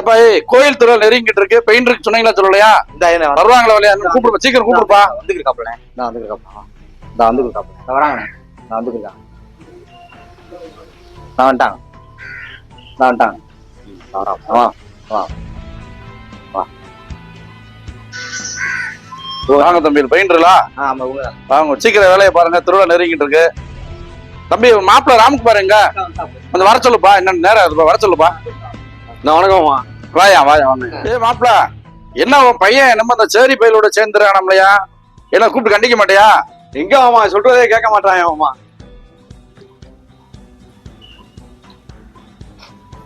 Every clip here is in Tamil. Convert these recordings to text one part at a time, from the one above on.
ஏப்பா ஏய் கோயில் திருவிழா நெருங்கிட்டு இருக்கு. பெயிண்ட் சொன்னீங்களா சொல்லலையா? இந்த என்ன வருவாங்களா இல்லையா? கூப்பிடுப்பா சீக்கிரம் கூப்பிடுப்பா. வந்துருக்காப்ல நான் வந்துருக்காப்ல நான் வந்துருக்காப்ல வராங்க. நான் வந்துருக்கேன் நான் வந்துட்டாங்க. நான் வந்துட்டாங்க. நான் வரேன். வா வா. வாங்க தம்பி. பெயிண்டர்லா ஆமா வாங்க சீக்கிரம் வேலையை பாருங்க. திருவிழா நெருங்கிட்டு இருக்கு. தம்பி மாப்பிள்ள ராமுக்கு பாருங்க கொஞ்சம் வர சொல்லுப்பா. என்னன்னு நேரம் வர சொல்லுப்பா. நான் வணக்கம்மா. வாயா வாயா வாங்க. ஏ மாப்பிள்ள என்ன உன் பையன் நம்ம அந்த சேரி பயிலோட சேர்ந்துறானம்லையா? என்ன கூப்பிட்டு கண்டிக்க மாட்டியா? எங்க மாமா சொல்றதே கேட்க மாட்டான் மாமா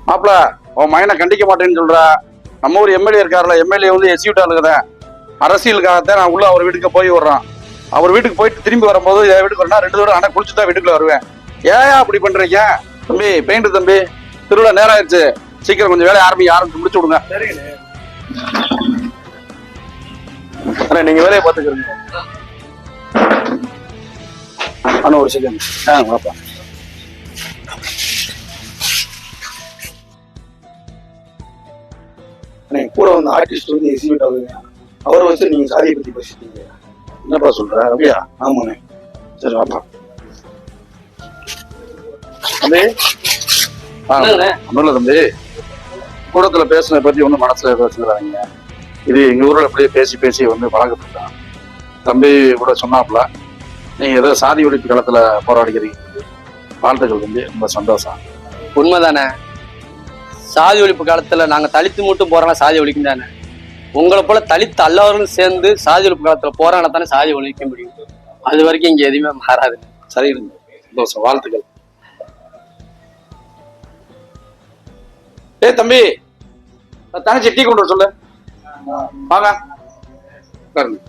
மாப்பிள உன் மகனை கண்டிக்க மாட்டேன்னு சொல்ற. நம்ம ஊர் எம்எல்ஏ இருக்காருல்ல எம்எல்ஏ வந்து எஸ்யூட் ஆளுக்குதான் அரசியலுக்காகத்தான் நான் உள்ள அவர் வீட்டுக்கு போய் வர்றோம் அவர் வீட்டுக்கு போயிட்டு திரும்பி வரும்போது என் வீட்டுக்கு வரணும் ரெண்டு தடவை ஆனால் குளிச்சு தான் வீட்டுக்குள்ள வருவேன். ஏன் அப்படி பண்றீங்க? தம்பி பெயிண்ட் தம்பி திருவிழா நேரம் ஆயிடுச்சு. சீக்கிரம் கொஞ்சம் வேலையை ஆரம்பிக்க ஆரம்பிச்சு முடிச்சு விடுங்க. அண்ணா நீங்க வேலையை பார்த்துக்கிறீங்க. அண்ணா ஒரு செகண்ட் ஆ வாப்பா. அண்ணே, கூட வந்த ஆர்டிஸ்ட் வந்து எக்ஸிபிட் ஆகுதுங்க. அவரை வச்சு நீங்க சாதியை பத்தி பேசிட்டீங்க. என்னப்பா சொல்ற? அப்படியா? ஆமாண்ணே. சரி வாப்பா. தம்பி? ஆ, இல்ல தம்பி. கூடத்துல பேசுனத பத்தி ஒன்றும் மனசுல வச்சுக்கிறாங்க இது எங்க ஊர்ல அப்படியே பேசி பேசி வந்து பழக்கப்பட்டான் தம்பி கூட சொன்னாப்புல நீங்க ஏதோ சாதி ஒழிப்பு களத்துல போராடிக்கிறீங்க. வாழ்த்துக்கள் தம்பி ரொம்ப சந்தோஷம். உண்மைதானே? சாதி ஒழிப்பு காலத்துல நாங்க தலித்து மட்டும் போறோம்னா சாதி ஒழிக்கும் தானே? உங்களை போல தலித்து அல்லவர்களும் சேர்ந்து சாதி ஒழிப்பு காலத்துல போறாங்க தானே சாதி ஒழிக்க முடியும்? அது வரைக்கும் இங்க எதுவுமே மாறாது. சரி சந்தோஷம். வாழ்த்துக்கள். ஏய் தம்பி தங்கச்சி டீ கொண்டு வர சொல்லு. வாங்க. உட்காருங்க.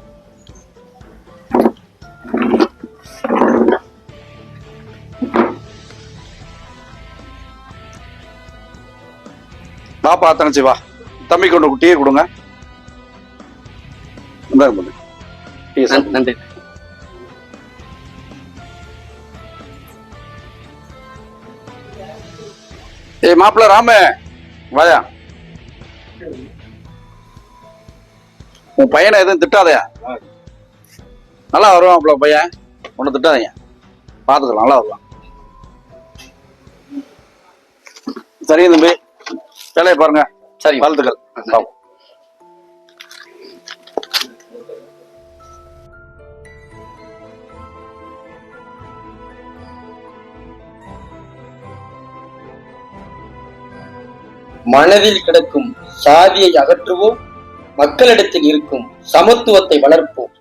வாப்பா தங்கச்சி வா. தம்பி கொண்டு டீ கொடுங்க. நன்றி. ஏய் மாப்பிள்ள ராமு. வாயா. உன் பையனை எதுவும் திட்டாதயா? நல்லா வருவான் மாப்பிள்ள பையன். ஒன்னும் திட்டாதீங்க. பார்த்துக்கலாம் நல்லா வருவான். சரிங்க தம்பி. வேலையை பாருங்க. சரி வாழ்த்துக்கள். பாப்போம். மனதில் கிடக்கும் சாதியை அகற்றுவோம். மக்களிடத்தில் இருக்கும் சமத்துவத்தை வளர்ப்போம்.